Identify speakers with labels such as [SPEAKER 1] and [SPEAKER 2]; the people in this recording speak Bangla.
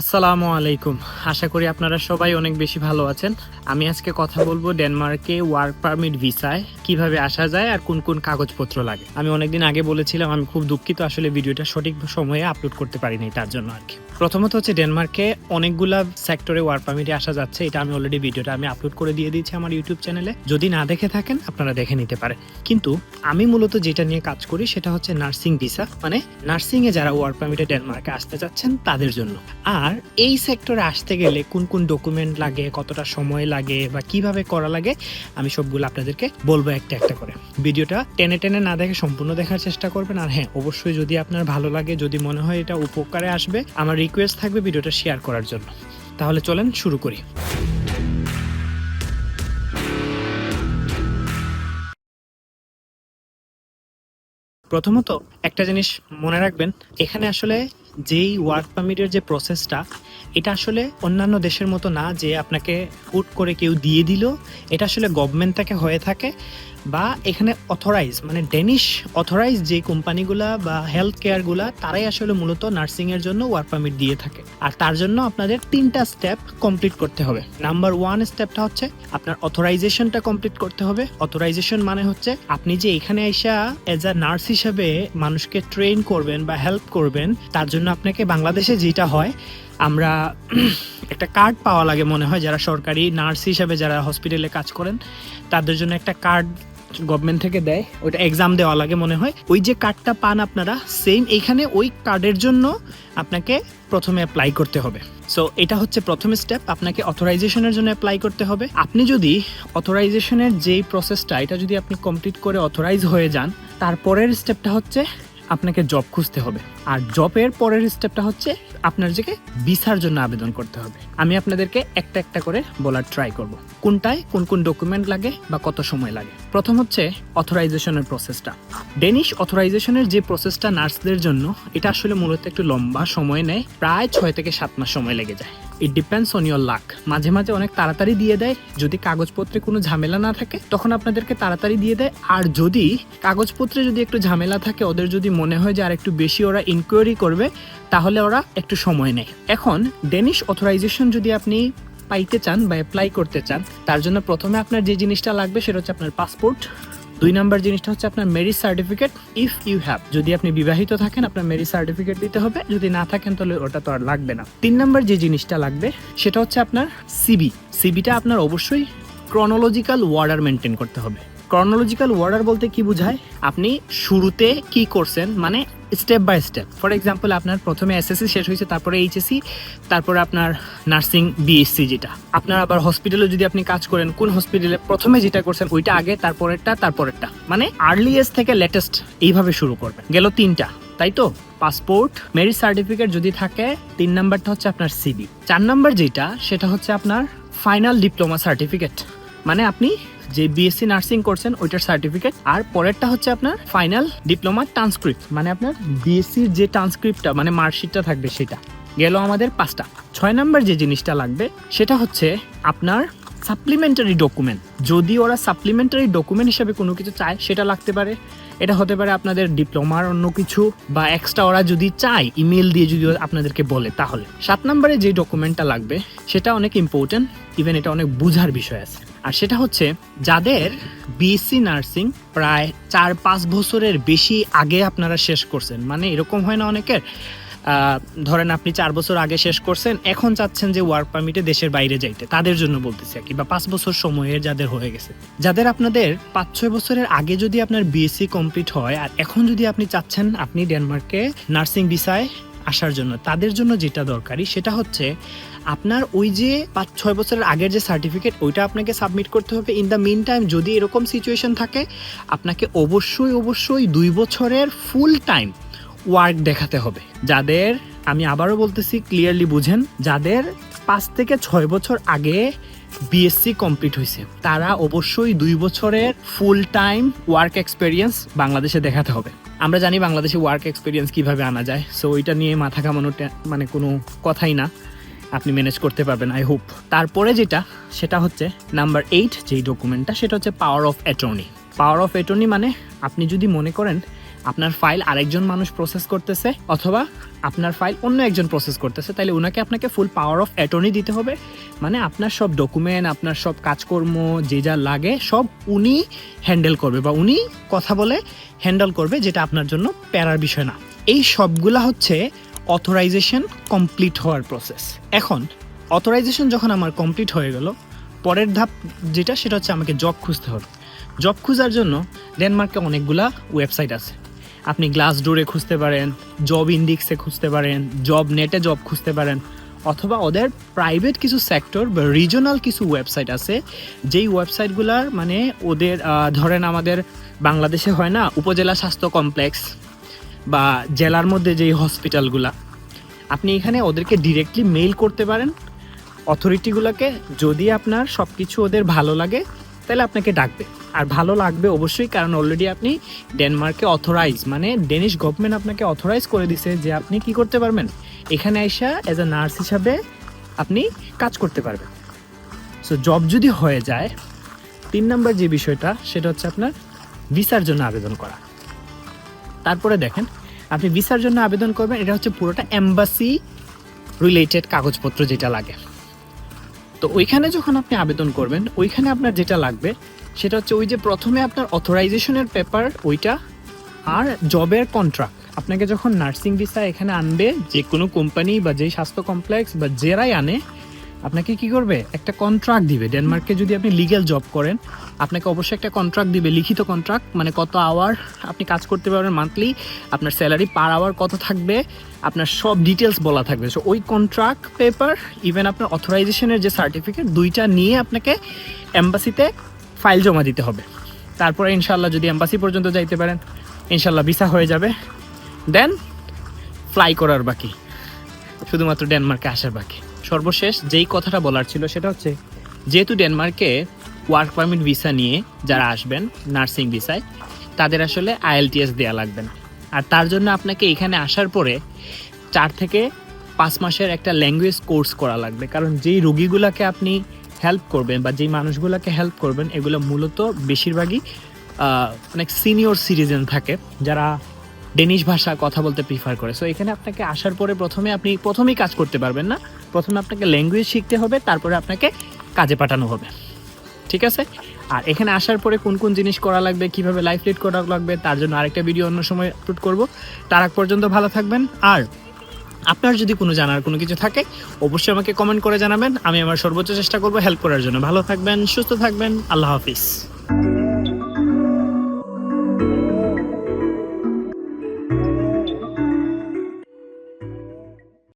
[SPEAKER 1] আসসালামু আলাইকুম। আশা করি আপনারা সবাই অনেক বেশি ভালো আছেন। আমি আজকে কথা বলব ডেনমার্কে ওয়ার্ক পারমিট ভিসায়। কীভাবে আসা যায় আর কোন কোন কাগজপত্র লাগে? আমি অনেকদিন আগে বলেছিলাম, আমি খুব দুঃখিত আসলে ভিডিওটা সঠিক সময়ে আপলোড করতে পারিনি তার জন্য আর কি। প্রথমত হচ্ছে ডেনমার্কে অনেকগুলা সেক্টরে ওয়ার্ক পারমিটে আসা যাচ্ছে। এটা আমি অলরেডি ভিডিওটা আমি আপলোড করে দিয়ে দিয়েছি আমার ইউটিউব চ্যানেলে যদি না দেখে থাকেন, আপনারা দেখে নিতে পারেন। কিন্তু আমি মূলত যেটা নিয়ে কাজ করি, সেটা হচ্ছে নার্সিং ভিসা। মানে নার্সিং এ যারা ওয়ার্ক পারমিটে ডেনমার্কে আসতে চাচ্ছেন তাদের জন্য। আর এই সেক্টরে আসতে গেলে কোন কোন ডকুমেন্ট লাগে, কতটা সময় লাগে বা কীভাবে করা লাগে, আমি সবগুলো আপনাদেরকে বলব একটা একটা করে। ভিডিওটা টেনে টেনে না দেখে সম্পূর্ণ দেখার চেষ্টা করবেন। আর হ্যাঁ অবশ্যই যদি আপনার ভালো লাগে, যদি মনে হয় এটা উপকারে আসবে, আমার রিকোয়েস্ট থাকবে ভিডিওটা শেয়ার করার জন্য। তাহলে চলেন শুরু করি। প্রথমত একটা জিনিস মনে রাখবেন, এখানে আসলে যেই ওয়ার্ক পারমিটের যে প্রসেসটা এটা আসলে অন্যান্য দেশের মতো না যে আপনাকে হুট করে কেউ দিয়ে দিল। এটা আসলে গভর্নমেন্ট থেকে হয়ে থাকে বা এখানে অথরাইজ মানে ডেনিশ অথরাইজ যে কোম্পানিগুলা বা হেলথ কেয়ারগুলা তারাই আসলে মূলত নার্সিংয়ের জন্য ওয়ার্ক পারমিট দিয়ে থাকে। আর তার জন্য আপনাদের তিনটা স্টেপ কমপ্লিট করতে হবে। নাম্বার ওয়ান স্টেপটা হচ্ছে আপনার অথরাইজেশনটা কমপ্লিট করতে হবে। অথরাইজেশন মানে হচ্ছে আপনি যে এখানে আইসা এজ আ নার্স হিসেবে মানুষকে ট্রেন করবেন বা হেল্প করবেন, তার জন্য আপনাকে বাংলাদেশে যেটা হয়, আমরা একটা কার্ড পাওয়া লাগে মনে হয় যারা সরকারি নার্স হিসাবে যারা হসপিটালে কাজ করেন, তাদের জন্য একটা কার্ড গভর্নমেন্ট থেকে দেয় ওইটা এক্সাম দেওয়া লাগে মনে হয়। ওই যে কার্ডটা পান আপনারা সেম এখানে ওই কার্ডের জন্য আপনাকে প্রথমে অ্যাপ্লাই করতে হবে। সো এটা হচ্ছে প্রথম স্টেপ আপনাকে অথরাইজেশনের জন্য অ্যাপ্লাই করতে হবে। আপনি যদি অথরাইজেশনের যেই প্রসেসটা এটা যদি আপনি কমপ্লিট করে অথরাইজ হয়ে যান, তারপরের স্টেপটা হচ্ছে আপনাকে জব খুঁজতে হবে। আর জবের পরের স্টেপটা হচ্ছে আপনার যে ভিসার জন্য আবেদন করতে হবে। আমি আপনাদেরকে একটা একটা করে বলার ট্রাই করব। কোনটায় কোন কোন ডকুমেন্ট লাগে বা কত সময় লাগে। প্রথম হচ্ছে অথরাইজেশনের প্রসেসটা ডেনিশ অথরাইজেশনের যে প্রসেসটা নার্সদের জন্য, এটা আসলে মূলত একটু লম্বা সময় নেয়, প্রায় ছয় থেকে সাত মাস সময় লেগে যায়। It depends on your luck মাঝে মাঝে অনেক তাড়াতাড়ি দিয়ে দেয়। যদি কাগজপত্রে কোনো ঝামেলা না থাকে, তখন আপনাদেরকে তাড়াতাড়ি দিয়ে দেয়। আর যদি কাগজপত্রে যদি একটু ঝামেলা থাকে, ওদের যদি মনে হয় যে আর একটু বেশি ওরা ইনকোয়ারি করবে, তাহলে ওরা একটু সময় নেয়। এখন ডেনিশ অথরাইজেশন যদি আপনি পাইতে চান বা অ্যাপ্লাই করতে চান, তার জন্য প্রথমে আপনার যে জিনিসটা লাগবে, সেটা হচ্ছে আপনার পাসপোর্ট দুই নাম্বার জিনিসটা হচ্ছে আপনার marriage certificate if you have যদি আপনি বিবাহিত থাকেন, আপনার মেরিজ সার্টিফিকেট দিতে হবে। যদি না থাকেন, তাহলে ওটা তো আর লাগবে না। তিন নাম্বার যে জিনিসটা লাগবে, সেটা হচ্ছে আপনার সিবি সিবিটা আপনার অবশ্যই ক্রনোলজিক্যাল ওয়ার্ডার মেনটেন করতে হবে। ক্রনোলজিক্যাল ওয়ার্ডার বলতে কি বোঝায়? আপনি শুরুতে কি করছেন মানে step by step for example আপনার প্রথমে এসএসসি শেষ হয়েছে, তারপরে এইচএসসি তারপরে আপনার নার্সিং বিএসসি যেটা। আপনার আবার হসপিটালে যদি আপনি কাজ করেন, কোন হসপিটালে প্রথমে যেটা করছেন, ওইটা আগে, তারপরেরটা তারপরেরটা। মানে আর্লিয়েস্ট থেকে লেটেস্ট এইভাবে শুরু করবেন। গেল তিনটা, তাই তো? পাসপোর্ট মেরিট সার্টিফিকেট যদি থাকে, তিন নাম্বারটা হচ্ছে আপনার সিবি চার নাম্বার যেটা, সেটা হচ্ছে আপনার ফাইনাল ডিপ্লোমা সার্টিফিকেট মানে আপনি যে বিএসসি নার্সিং করছেন, ওইটার সার্টিফিকেট আর পরেরটা হচ্ছে আপনার ফাইনাল ডিপ্লোমা ট্রান্সক্রিপ্ট মানে আপনার বিএসসির যে ট্রান্সক্রিপ্টটা মানে মার্কশিটটা থাকবে সেটা। গেল আমাদের পাঁচটা। ছয় নাম্বার যে জিনিসটা লাগবে, সেটা হচ্ছে আপনার সাপ্লিমেন্টারি ডকুমেন্ট যদি ওরা সাপ্লিমেন্টারি ডকুমেন্ট হিসাবে কোনো কিছু চায়, সেটা লাগতে পারে। এটা হতে পারে আপনাদের ডিপ্লোমার অন্য কিছু, বা এক্সট্রা ওরা যদি চায় ইমেল দিয়ে যদি আপনাদেরকে বলে তাহলে। সাত নম্বরে যে ডকুমেন্টটা লাগবে, সেটা অনেক ইম্পর্টেন্ট ইভেন এটা অনেক বুঝার বিষয় আছে। আর সেটা হচ্ছে যাদের বিএসসি নার্সিং প্রায় চার পাঁচ বছরের বেশি আগে আপনারা শেষ করছেন। মানে এরকম হয় না অনেকের। ধরেন আপনি চার বছর আগে শেষ করছেন, এখন চাচ্ছেন যে ওয়ার্ক পারমিটে দেশের বাইরে যাইতে। তাদের জন্য বলতেছি আর কি, বা পাঁচ বছর সময়ের যাদের হয়ে গেছে। যাদের আপনাদের পাঁচ ছয় বছরের আগে যদি আপনার বিএসসি কমপ্লিট হয়, আর এখন যদি আপনি চাচ্ছেন, আপনি ডেনমার্কে নার্সিং ভিসায় আসার জন্য, তাদের জন্য যেটা দরকারি সেটা হচ্ছে আপনার ওই যে পাঁচ, ছয় বছরের আগের যে সার্টিফিকেট ওইটা আপনাকে সাবমিট করতে হবে। ইন দ্য মিন টাইম যদি এরকম সিচুয়েশন থাকে, আপনাকে অবশ্যই অবশ্যই দুই বছরের ফুল টাইম ওয়ার্ক দেখাতে হবে। যাদের, আমি আবারও বলতেছি ক্লিয়ারলি বুঝেন, যাদের পাঁচ থেকে ছয় বছর আগে বিএসসি কমপ্লিট হয়েছে তারা অবশ্যই দুই বছরের ফুল টাইম ওয়ার্ক এক্সপিরিয়েন্স বাংলাদেশে দেখাতে হবে। আমরা জানি বাংলাদেশে ওয়ার্ক এক্সপিরিয়েন্স কীভাবে আনা যায়। সো ওইটা নিয়ে মাথা ঘামানো মানে কোনো কথাই না। আপনি ম্যানেজ করতে পারবেন আই হোপ তারপরে যেটা, সেটা হচ্ছে নাম্বার এইট যেই ডকুমেন্টটা সেটা হচ্ছে power of attorney power of attorney মানে আপনি যদি মনে করেন আপনার ফাইল আরেকজন মানুষ প্রসেস করতেছে অথবা আপনার ফাইল অন্য একজন প্রসেস করতেছে তাহলে ওনাকে আপনাকে ফুল পাওয়ার অফ অ্যাটর্নি দিতে হবে। মানে আপনার সব ডকুমেন্ট আপনার সব কাজকর্ম, যে যা লাগে, সব উনি হ্যান্ডেল করবে বা উনি কথা বলে হ্যান্ডেল করবে, যেটা আপনার জন্য প্যারার বিষয় না। এই সবগুলা হচ্ছে অথরাইজেশন কমপ্লিট হওয়ার প্রসেস এখন অথরাইজেশন যখন আমার কমপ্লিট হয়ে গেল, পরের ধাপ যেটা, সেটা হচ্ছে আমাকে জব খুঁজতে হবে। জব খোঁজার জন্য ডেনমার্কে অনেকগুলা ওয়েবসাইট আছে। আপনি গ্লাস ডোরে খুঁজতে পারেন জব ইন্ডিক্সে খুঁজতে পারেন জব নেটে জব খুঁজতে পারেন, অথবা ওদের প্রাইভেট কিছু সেক্টর বা রিজনাল কিছু ওয়েবসাইট আছে, যেই ওয়েবসাইটগুলার মানে ওদের ধরেন আমাদের বাংলাদেশে হয় না, উপজেলা স্বাস্থ্য কমপ্লেক্স বা জেলার মধ্যে যেই হসপিটালগুলা আপনি এখানে ওদেরকে ডিরেক্টলি মেইল করতে পারেন অথরিটিগুলোকে যদি আপনার সব কিছু ওদের ভালো লাগে, তাহলে আপনাকে ডাকবে। আর ভালো লাগবে অবশ্যই, কারণ অলরেডি আপনি ডেনমার্কে অথরাইজ মানে ডেনিশ গভর্নমেন্ট আপনাকে অথরাইজ করে দিছে যে আপনি কি করতে পারবেন। এখানে আইসা অ্যাজ আ নার্স হিসাবে আপনি কাজ করতে পারবেন। সো জব যদি হয়ে যায়, তিন নম্বর যে বিষয়টা, সেটা হচ্ছে আপনার ভিসার জন্য আবেদন করা। তারপরে দেখেন, আপনি ভিসার জন্য আবেদন করবেন, এটা হচ্ছে পুরোটা এম্বাসি রিলেটেড কাগজপত্র যেটা লাগে। তো ওইখানে যখন আপনি আবেদন করবেন, ওইখানে আপনার যেটা লাগবে, সেটা হচ্ছে ওই যে প্রথমে আপনার অথরাইজেশনের পেপার, ওইটা, আর জবের কন্ট্রাক্ট আপনাকে যখন নার্সিং ভিসা এখানে আনবে, যে কোনো কোম্পানি বা যেই স্বাস্থ্য কমপ্লেক্স বা যেরাই আনে আপনাকে কি করবে? একটা কন্ট্রাক্ট দিবে। ডেনমার্কে যদি আপনি লিগ্যাল জব করেন, আপনাকে অবশ্যই একটা কন্ট্রাক্ট দিবে, লিখিত কন্ট্রাক্ট মানে কত আওয়ার আপনি কাজ করতে পারবেন মান্থলি আপনার স্যালারি পার আওয়ার কত থাকবে, আপনার সব ডিটেলস বলা থাকবে। সো ওই কন্ট্রাক্ট পেপার ইভেন আপনার অথরাইজেশনের যে সার্টিফিকেট দুইটা নিয়ে আপনাকে এম্বাসিতে ফাইল জমা দিতে হবে। তারপরে ইনশাল্লাহ যদি এম্বাসি পর্যন্ত যাইতে পারেন ইনশাল্লাহ ভিসা হয়ে যাবে। দেন ফ্লাই করার বাকি। শুধুমাত্র ডেনমার্কে আসার বাকি। সর্বশেষ যেই কথাটা বলার ছিল সেটা হচ্ছে, যেহেতু ডেনমার্কে ওয়ার্ক পারমিট ভিসা নিয়ে যারা আসবেন, নার্সিং ভিসায়, তাদের আসলে আইএলটিএস দেওয়া লাগবে না। আর তার জন্য আপনাকে এখানে আসার পরে চার থেকে পাঁচ মাসের একটা ল্যাঙ্গুয়েজ কোর্স করা লাগবে। কারণ যেই রুগীগুলোকে আপনি হেল্প করবেন বা যেই মানুষগুলোকে হেল্প করবেন, এগুলো মূলত বেশিরভাগই অনেক সিনিয়র সিটিজেন থাকে, যারা ডেনিশ ভাষা কথা বলতে প্রিফার করে। সো এখানে আপনাকে আসার পরে প্রথমে আপনি প্রথমেই কাজ করতে পারবেন না। প্রথমে আপনাকে ল্যাঙ্গুয়েজ শিখতে হবে, তারপরে আপনাকে কাজে পাঠানো হবে। ঠিক আছে? আর এখানে আসার পরে কোন কোন জিনিস করা লাগবে, কীভাবে লাইফ লিড করা লাগবে, তার জন্য আরেকটা ভিডিও অন্য সময় আপলোড করব। তার আগ পর্যন্ত ভালো থাকবেন। আর আপনার যদি কোনো জানার কোনো কিছু থাকে, অবশ্যই আমাকে কমেন্ট করে জানাবেন। আমি আমার সর্বোচ্চ চেষ্টা করব হেল্প করার জন্য। ভালো থাকবেন, সুস্থ থাকবেন, আল্লাহ হাফিজ।